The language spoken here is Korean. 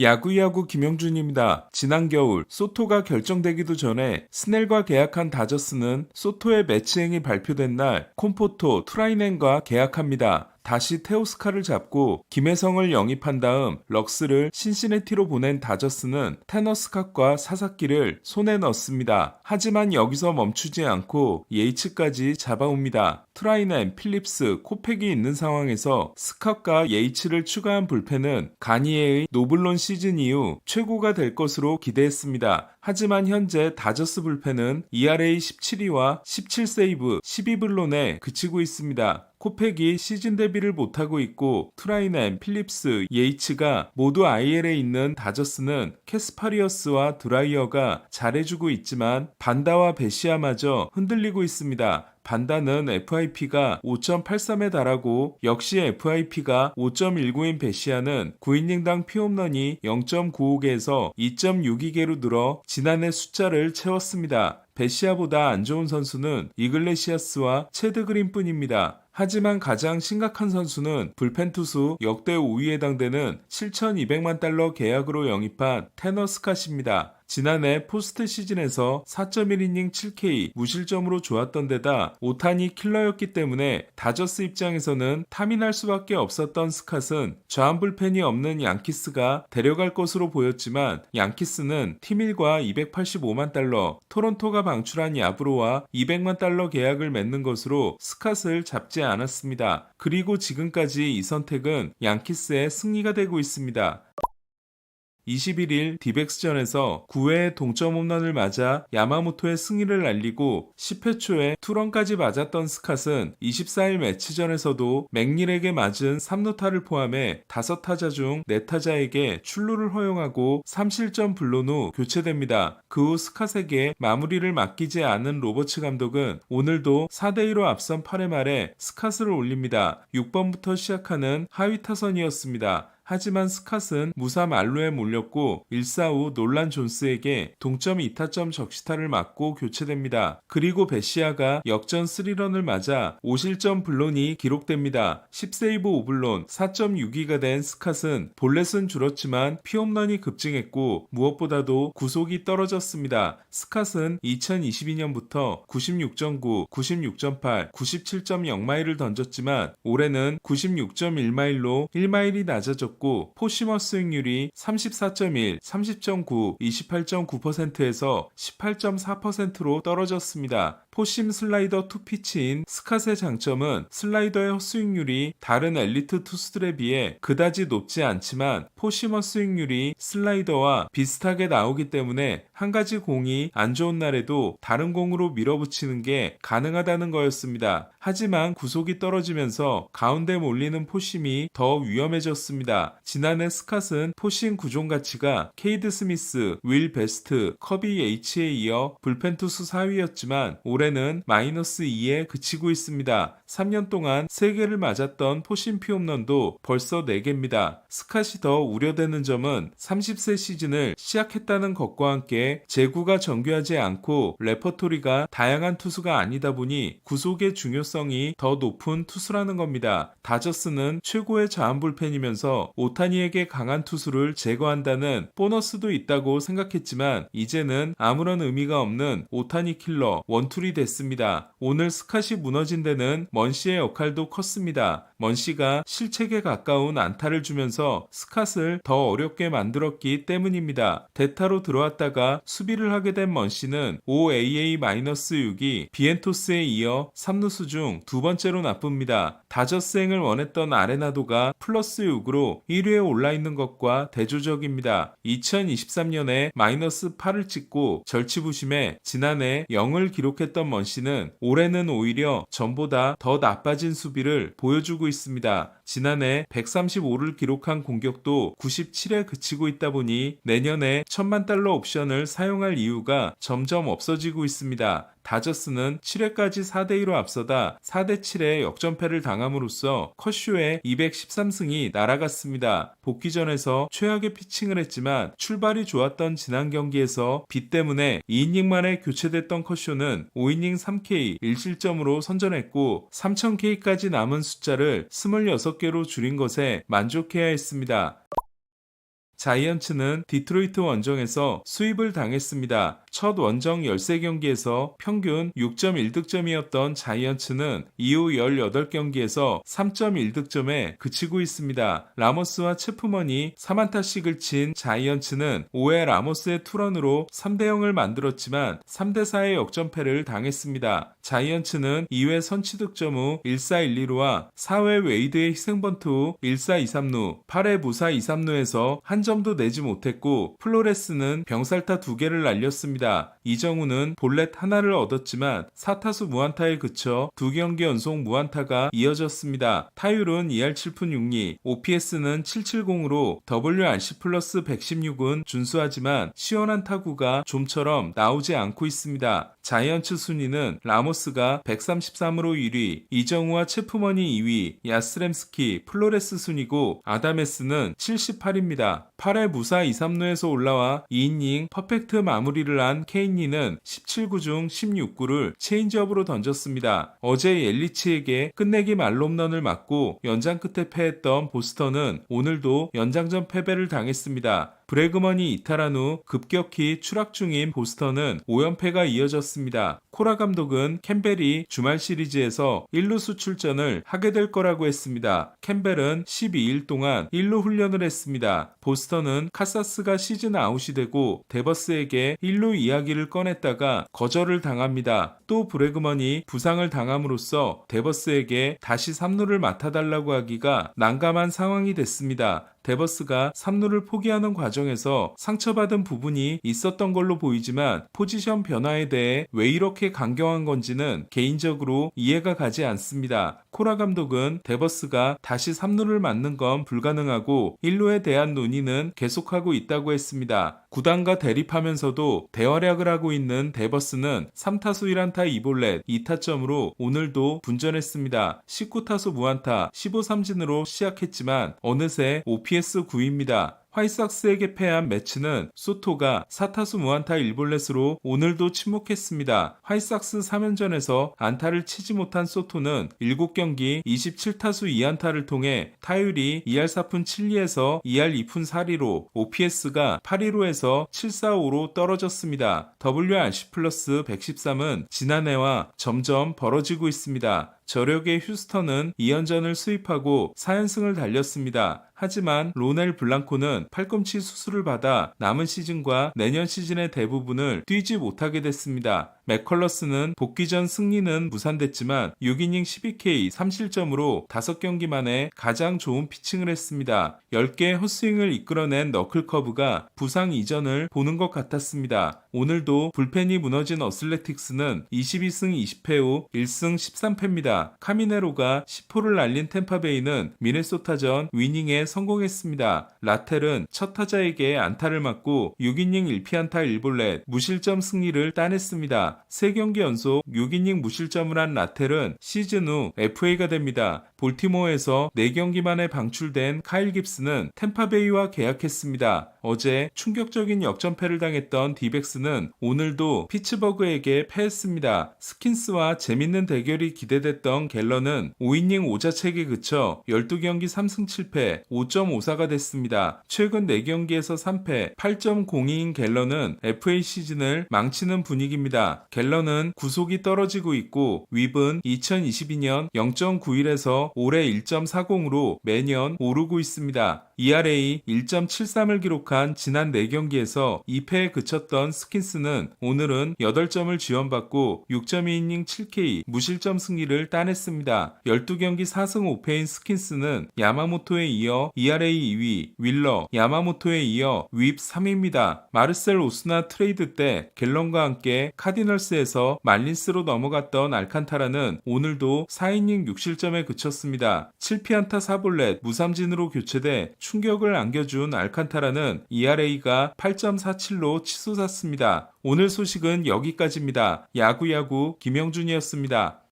야구야구 김영준입니다. 지난 겨울 소토가 결정되기도 전에 스넬과 계약한 다저스는 소토의 매치행이 발표된 날 콤포토 트라이넨과 계약합니다. 다시 테오스카를 잡고 김혜성을 영입한 다음 럭스를 신시내티로 보낸 다저스는 테너스캅과 사사키를 손에 넣습니다. 하지만 여기서 멈추지 않고 예이츠까지 잡아옵니다. 트라이넨, 필립스, 코팩이 있는 상황에서 스캅과 예이츠를 추가한 불펜은 가니에의 노블론 시즌 이후 최고가 될 것으로 기대했습니다. 하지만 현재 다저스 불펜은 ERA 17위와 17세이브 12블론에 그치고 있습니다. 코팩이 시즌 데뷔를 못하고 있고 트라이넨, 필립스, 예이츠가 모두 IL에 있는 다저스는 캐스파리어스와 드라이어가 잘해주고 있지만 반다와 베시아마저 흔들리고 있습니다. 반다는 FIP가 5.83에 달하고 역시 FIP가 5.19인 베시아는 9이닝당 피홈런이 0.95개에서 2.62개로 늘어 지난해 숫자를 채웠습니다. 베시아보다 안 좋은 선수는 이글레시아스와 체드 그린뿐입니다. 하지만 가장 심각한 선수는 불펜 투수 역대 5위에 해당되는 7,200만 달러 계약으로 영입한 테너 스캇입니다. 지난해 포스트 시즌에서 4.1이닝 7K 무실점으로 좋았던 데다 오탄이 킬러였기 때문에 다저스 입장에서는 탐이 날 수밖에 없었던 스캇은 좌한 불펜이 없는 양키스가 데려갈 것으로 보였지만 양키스는 팀일과 285만 달러, 토론토가 방출한 야브로와 200만 달러 계약을 맺는 것으로 스캇을 잡지 않았습니다. 그리고 지금까지 이 선택은 양키스의 승리가 되고 있습니다. 21일 디백스전에서 9회 동점 홈런을 맞아 야마모토의 승리를 알리고 10회 초에 투런까지 맞았던 스캇은 24일 매치전에서도 맥닐에게 맞은 3루타를 포함해 5타자 중 4타자에게 출루를 허용하고 3실점 불론 후 교체됩니다. 그 후 스캇에게 마무리를 맡기지 않은 로버츠 감독은 오늘도 4대2로 앞선 8회 말에 스캇을 올립니다. 6번부터 시작하는 하위 타선이었습니다. 하지만 스캇은 무사 만루에 몰렸고 1사 후 놀란 존스에게 동점 2타점 적시타를 맞고 교체됩니다. 그리고 베시아가 역전 3런을 맞아 5실점 블론이 기록됩니다. 10세이브 5블론 4.62가 된 스캇은 볼넷은 줄었지만 피홈런이 급증했고 무엇보다도 구속이 떨어졌습니다. 스캇은 2022년부터 96.9, 96.8, 97.0마일을 던졌지만 올해는 96.1마일로 1마일이 낮아졌고 고 포시머 스윙률이 34.1, 30.9, 28.9%에서 18.4%로 떨어졌습니다. 포심 슬라이더 투피치인 스캇의 장점은 슬라이더의 헛스윙률이 다른 엘리트 투수들에 비해 그다지 높지 않지만 포시머 스윙률이 슬라이더와 비슷하게 나오기 때문에 한 가지 공이 안 좋은 날에도 다른 공으로 밀어붙이는 게 가능하다는 거였습니다. 하지만 구속이 떨어지면서 가운데 몰리는 포심이 더 위험해졌습니다. 지난해 스캇은 포심 구종 가치가 케이드 스미스, 윌 베스트, 커비 H에 이어 불펜 투수 4위였지만 올해 는 마이너스 2에 그치고 있습니다. 3년 동안 3개를 맞았던 포심 피홈런도 벌써 4개입니다. 스캇이 더 우려되는 점은 30세 시즌을 시작했다는 것과 함께 제구가 정교하지 않고 레퍼토리가 다양한 투수가 아니다 보니 구속의 중요성이 더 높은 투수라는 겁니다. 다저스는 최고의 자한 불펜이면서 오타니에게 강한 투수를 제거한다는 보너스도 있다고 생각했지만 이제는 아무런 의미가 없는 오타니 킬러 원툴이 됐습니다. 오늘 스캇이 무너진 데는 먼 씨의 역할도 컸습니다. 먼씨가 실책에 가까운 안타를 주면서 스캇을 더 어렵게 만들었기 때문입니다. 대타로 들어왔다가 수비를 하게 된 먼씨는 5AA-6이 비엔토스에 이어 3루수 중 두 번째로 나쁩니다. 다저스행을 원했던 아레나도가 플러스 6으로 1위에 올라 있는 것과 대조적입니다. 2023년에 마이너스 8을 찍고 절치부심에 지난해 0을 기록했던 먼씨는 올해는 오히려 전보다 더 나빠진 수비를 보여주 고 있습니다. 지난해 135를 기록한 공격도 97에 그치고 있다 보니 내년에 천만 달러 옵션을 사용할 이유가 점점 없어지고 있습니다. 다저스는 7회까지 4대2로 앞서다 4대7의 역전패를 당함으로써 컷쇼의 213승이 날아갔습니다. 복귀전에서 최악의 피칭을 했지만 출발이 좋았던 지난 경기에서 비 때문에 2이닝 만에 교체됐던 컷쇼는 5이닝 3K 1실점으로 선전했고 3000K까지 남은 숫자를 26개로 줄인 것에 만족해야 했습니다. 자이언츠는 디트로이트 원정에서 수입을 당했습니다. 첫 원정 13경기에서 평균 6.1득점이었던 자이언츠는 이후 18경기에서 3.1득점에 그치고 있습니다. 라모스와 체프먼이 3안타씩을 친 자이언츠는 5회 라모스의 투런으로 3대 0을 만들었지만 3대 4의 역전패를 당했습니다. 자이언츠는 2회 선취 득점 후 1사 1, 2루와 4회 웨이드의 희생번트 후 1사 2, 3루, 8회 무사 2, 3루에서 한 점도 내지 못했고 플로레스는 병살타 2개를 날렸습니다. 이정우는 볼넷 하나를 얻었지만 4타수 무안타에 그쳐 2경기 연속 무안타가 이어졌습니다. 타율은 2할 7푼 6리, OPS는 770으로 WRC 플러스 116은 준수하지만 시원한 타구가 좀처럼 나오지 않고 있습니다. 자이언츠 순위는 라모스가 133으로 1위, 이정우와 체프먼이 2위, 야스렘스키, 플로레스 순위고 아다메스는 78입니다. 8회 무사 2, 3루에서 올라와 2이닝 퍼펙트 마무리를 한 케인리는 17구 중 16구를 체인지업으로 던졌습니다. 어제 옐리치에게 끝내기 말홈런을 맞고 연장 끝에 패했던 보스턴은 오늘도 연장전 패배를 당했습니다. 브레그먼이 이탈한 후 급격히 추락 중인 보스턴은 5연패가 이어졌습니다. 코라 감독은 캠벨이 주말 시리즈에서 1루수 출전을 하게 될 거라고 했습니다. 캠벨은 12일 동안 1루 훈련을 했습니다. 보스턴은 카사스가 시즌 아웃이 되고 데버스에게 1루 이야기를 꺼냈다가 거절을 당합니다. 또 브레그먼이 부상을 당함으로써 데버스에게 다시 3루를 맡아달라고 하기가 난감한 상황이 됐습니다. 데버스가 3루를 포기하는 과정에서 상처받은 부분이 있었던 걸로 보이지만 포지션 변화에 대해 왜 이렇게 강경한 건지는 개인적으로 이해가 가지 않습니다. 코라 감독은 데버스가 다시 3루를 맞는 건 불가능하고 1루에 대한 논의는 계속하고 있다고 했습니다. 구단과 대립하면서도 대활약을 하고 있는 데버스는 3타수 1안타 2볼넷 2타점으로 오늘도 분전했습니다. 19타수 무안타 15삼진으로 시작했지만 어느새 OPS 9입니다. 화이삭스에게 패한 매치는 소토가 4타수 무안타 1볼넷으로 오늘도 침묵했습니다. 화이삭스 3연전에서 안타를 치지 못한 소토는 7경기 27타수 2안타를 통해 타율이 2할 4푼 7리에서 2할 2푼 4리로 OPS가 815에서 745로 떨어졌습니다. WRC 플러스 113은 지난해와 점점 벌어지고 있습니다. 저력의 휴스턴은 2연전을 수입하고 4연승을 달렸습니다. 하지만 로넬 블랑코는 팔꿈치 수술을 받아 남은 시즌과 내년 시즌의 대부분을 뛰지 못하게 됐습니다. 맥컬러스는 복귀 전 승리는 무산됐지만 6이닝 12K 3실점으로 5경기 만에 가장 좋은 피칭을 했습니다. 10개의 헛스윙을 이끌어낸 너클커브가 부상 이전을 보는 것 같았습니다. 오늘도 불펜이 무너진 어슬레틱스는 22승 20패 후 1승 13패입니다. 카미네로가 10호를 날린 템파베이는 미네소타전 위닝에 성공했습니다. 라텔은 첫 타자에게 안타를 맞고 6이닝 1피안타 1볼넷 무실점 승리를 따냈습니다. 3경기 연속 6이닝 무실점을 한 라텔은 시즌 후 FA가 됩니다. 볼티모어에서 4경기 만에 방출된 카일 깁스는 템파베이와 계약했습니다. 어제 충격적인 역전패를 당했던 디백스는 오늘도 피츠버그에게 패했습니다. 스킨스와 재밌는 대결이 기대됐던 갤런은 5이닝 5자책에 그쳐 12경기 3승 7패 5.54가 됐습니다. 최근 4경기에서 3패 8.02인 갤런은 FA 시즌을 망치는 분위기입니다. 갤런은 구속이 떨어지고 있고 윕은 2022년 0.91에서 올해 1.40으로 매년 오르고 있습니다. ERA 1.73을 기록한 지난 4경기에서 2패에 그쳤던 스킨스는 오늘은 8점을 지원받고 6.2이닝 7K 무실점 승리를 따냈습니다. 12경기 4승 5패인 스킨스는 야마모토에 이어 ERA 2위, 윌러, 야마모토에 이어 윕 3위입니다. 마르셀 오스나 트레이드 때 갤런과 함께 카디널스에서 말린스로 넘어갔던 알칸타라는 오늘도 4이닝 6실점에 그쳤습니다. 7피안타 4볼넷 무삼진으로 교체돼 충격을 안겨준 알칸타라는 ERA가 8.47로 치솟았습니다. 오늘 소식은 여기까지입니다. 야구야구 김영준이었습니다.